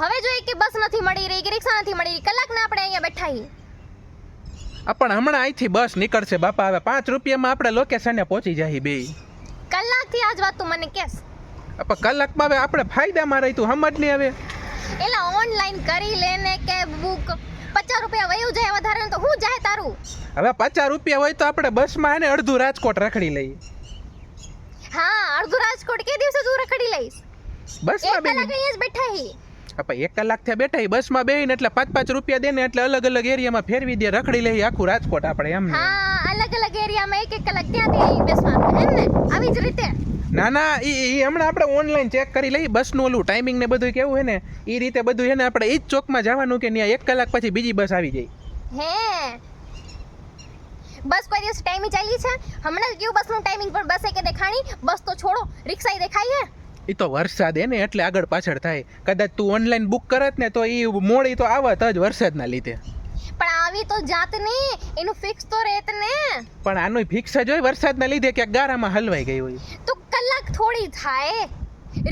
હવે જોઈએ કે બસ નથી મળી રહી કે રિક્ષા નથી મળી રહી. કલાકના આપણે અહીંયા બેઠા છીએ. પણ હમણાં અહીંથી બસ નીકળશે બાપા. હવે પાંચ રૂપિયામાં આપણે લોકેશને પહોંચી જાય બે કલાકથી આજ વાત તું મને કેસ પણ કલાકમાં હવે આપણે ફાયદામાં રહી તું સમજ નહીં હવે. એલા ઓનલાઈન કરી લેને કે બુક પચાસ રૂપિયા વયું જાય વધારે તો હું જાય તારું? હવે પચાસ રૂપિયા હોય તો આપણે બસમાં એને અડધું રાજકોટ રખડી લઈએ. હા અડધું રાજકોટ કે દિવસે તું રખડી લઈશ? એક કલાક અહીંયા જ બેઠા હી. આપણે એક કલાક થયા બેઠા એ બસમાં બેહીને એટલે પાંચ પાંચ રૂપિયા દે ને એટલે અલગ અલગ એરિયામાં ફેરવી દે રખડી લઈએ આખું રાજકોટ આપણે એમ હા અલગ અલગ એરિયામાં એક એક કલાક ત્યાં દે બસમાં એમ ને? આવી જ રીતે. ના ના ઈ હમણાં આપણે ઓનલાઈન ચેક કરી લઈએ બસનું ઓલું ટાઈમિંગ ને બધું કેવું હે ને એ રીતે બધું હે ને આપણે એ જ ચોકમાં જવાનું કે ત્યાં એક કલાક પછી બીજી બસ આવી જાય. હે? બસ કોઈ દિવસ ટાઈમિંગ ચાલી છે? હમણાં જ કેવું બસનું ટાઈમિંગ પણ બસે કે દેખાણી? બસ તો છોડો રિક્ષા દેખાય હે? એ તો વરસાદ એને એટલે આગળ પાછળ થાય. કદાચ તું ઓનલાઈન બુક કરત ને તો એ મોડી તો આવત જ વરસાદના લીધે. પણ આવી તો જાત નહીં એનું ફિક્સ તો રહેત ને. પણ આનું ફિક્સ જ હોય વરસાદના લીધે કે ગારામાં હલવાઈ ગઈ હોય. તો કલાક થોડી થાય.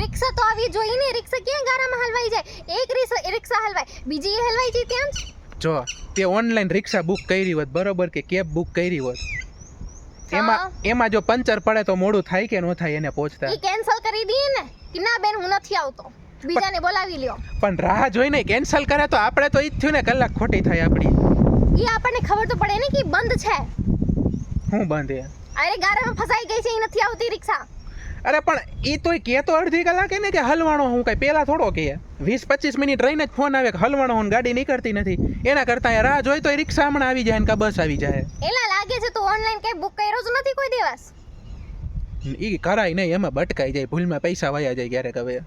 રિક્ષા તો આવી જોઈ ને રિક્ષા ક્યાં ગારામાં હલવાઈ જાય? એક રિક્ષા રિક્ષા હલવાય. બીજી એ હલવાઈ જાય ત્યાં જ? જો તે ઓનલાઈન રિક્ષા બુક કરી હોત બરોબર કે કેબ બુક કરી હોત. એમાં એમાં જો પંચર પડે તો મોડું થાય કે ન થાય એને પહોંચતા? ઈ કેન્સલ કરી દઈએ ને કે ના બેન હું નથી આવતો. બીજાને બોલાવી લ્યો. પણ રાહ જોઈને કેન્સલ કરે તો આપણે તો ઈ જ થયું ને કલાક ખોટી થાય આપણી. ઈ આપણને ખબર તો પડે ને કે બંધ છે. હું બંધ હે અરે ગારામાં ફસાઈ ગઈ છે ઈ નથી આવતી રિક્ષા. અરે પણ એ તોય કે તો અડધી કલાકે ને કે હલવાણો હું કઈ પેલા થોડો કે વીસ પચીસ મિનિટ રહીને જ ફોન આવે કે હલવાણો હું ગાડી નીકળતી નથી. એના કરતા રાહ જોઈ તો રિક્ષા હમણાં આવી જાય ને કા બસ આવી જાય. એલા લાગે છે તું ઓનલાઈન કઈ બુક કર્યો જ નથી કોઈ દિવસ? એ કરાય નહીં એમાં બટકાઈ જાય ભૂલમાં પૈસા વયા જાય ક્યારેક હવે.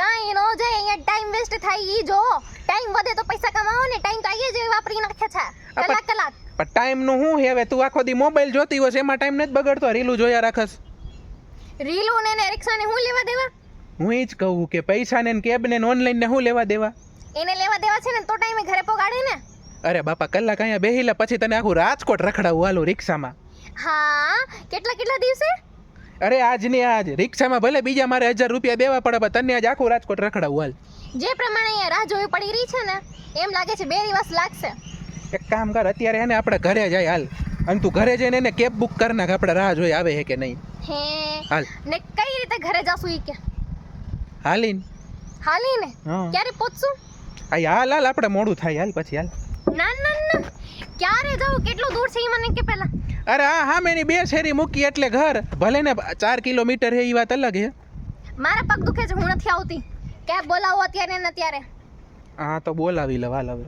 કાંઈ નો જાય અહીંયા ટાઈમ વેસ્ટ થાય ઈ જો. ટાઈમ વધે તો પૈસા કમાવો ને ટાઈમ તો આઈએ જ વાપરી નાખે છે. કલાક કલાક. પણ ટાઈમનું શું હે હવે? તું આખો દી મોબાઈલ જોતી હોય એમાં ટાઈમ નથી બગડતો રીલું જોયા રાખસ. રીલું ને ને રિક્ષાને હું લેવા દેવા? હું એ જ કહું કે પૈસા ને કેબ ને ઓનલાઈન ને શું લેવા દેવા? એને લેવા દેવા છે ને તો ટાઈમે ઘરે પોગાડે ને? અરે બાપા કલાક અહીંયા બેહીલા પછી તને આખું રાજકોટ રખડાવું હાલો રિક્ષામાં. હા? કેટલા કેટલા દિવસે? અરે આજ ને આજ. રિક્ષામાં ભલે બીજા મારે હજાર રૂપિયા દેવા પડે પણ તને આજ આખું રાજકોટ રખડાવું હાલ. જે પ્રમાણે અહીંયા રાહ જોવી પડી રહી છે ને એમ લાગે છે બે દિવસ લાગશે. એક કામ કર અત્યારે એને આપણે ઘરે જાય હાલ. અને તું ઘરે જઈને એને કેબ બુક કર નાખ આપણે રાહ જોઈ આવે છે કે નહીં. હે? હાલ. ને કઈ રીતે ઘરે જાશું ઈ કે? હાલીન. હાલી ને ક્યારે પહોંચશું? આ હાલ હાલ આપણે મોડું થાય. હાલ પછી હાલ. ના ના ના. ક્યારે જાઉં? કેટલું દૂર છે એ મને કે પહેલા? અરે હા હા મેની બે શેરી મૂકી એટલે ઘર. ભલે ને ચાર કિલોમીટર હે એ વાત અલગ હે. મારા પગ દુખે છે હું નથી આવતી. કેબ બોલાવો અત્યારે ને અત્યારે. હા તો બોલાવી લે હાલ હવે.